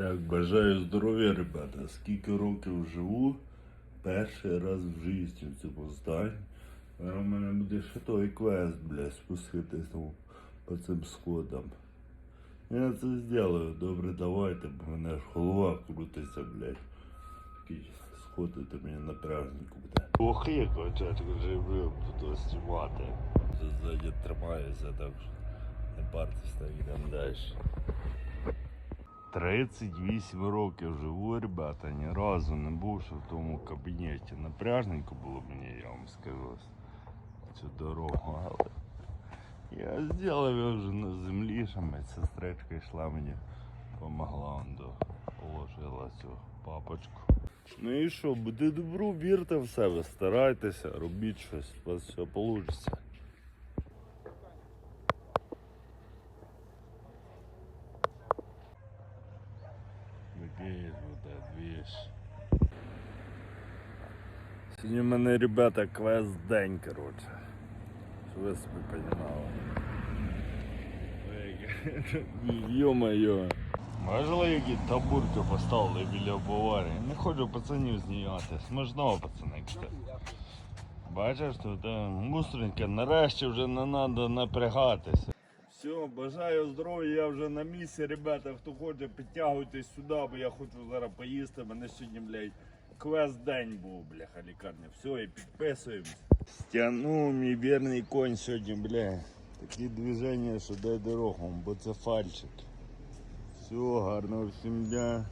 Так, бажаю здоров'я, ребята. Скільки років живу, перший раз в житті в цьому зданні. У мене буде ще той квест, блядь, спуститись по цим сходам. Я це зроблю, добре, давайте, бо мене ж голова крутиться, блядь. Такі сходи то мені напряжненько буде. Ох, як очечко вже буду знімати. Ззаді тримаюся, так що не партись, так йдемо далі. 38 років живу, ребята, ні разу не був ще в тому кабінеті. Напряжненько було мені, я вам скажу, цю дорогу, але я зробив його вже на землі, що медсестричка йшла мені, помогла он положила цю папочку. Ну і що, буде добру, вірте в себе, старайтеся, робіть щось, у вас все вийде. Такий буде двіж. Сьогодні в мене, ребята, квест день, коротше. Щоб ви собі понімали. Йо-моє. Можливо, які табурки поставили біля баварії. Не хочу пацанів знімати. Смажного пацани, кстати. Бачиш, тут е, мусоренька, нарешті вже не треба напрягатися. Все, бажаю здоров'я, я вже на місці, ребята. Хто хоче, підтягуйтесь сюди, бо я хочу зараз поїсти. Мене сьогодні, блядь, квест день був, бляха, лікарня. Все, і підписуємось. Стягнув мій вірний конь сьогодні, бля. Такі движення, що дай дорогу, бо це фальчик. Все, гарного всім дня.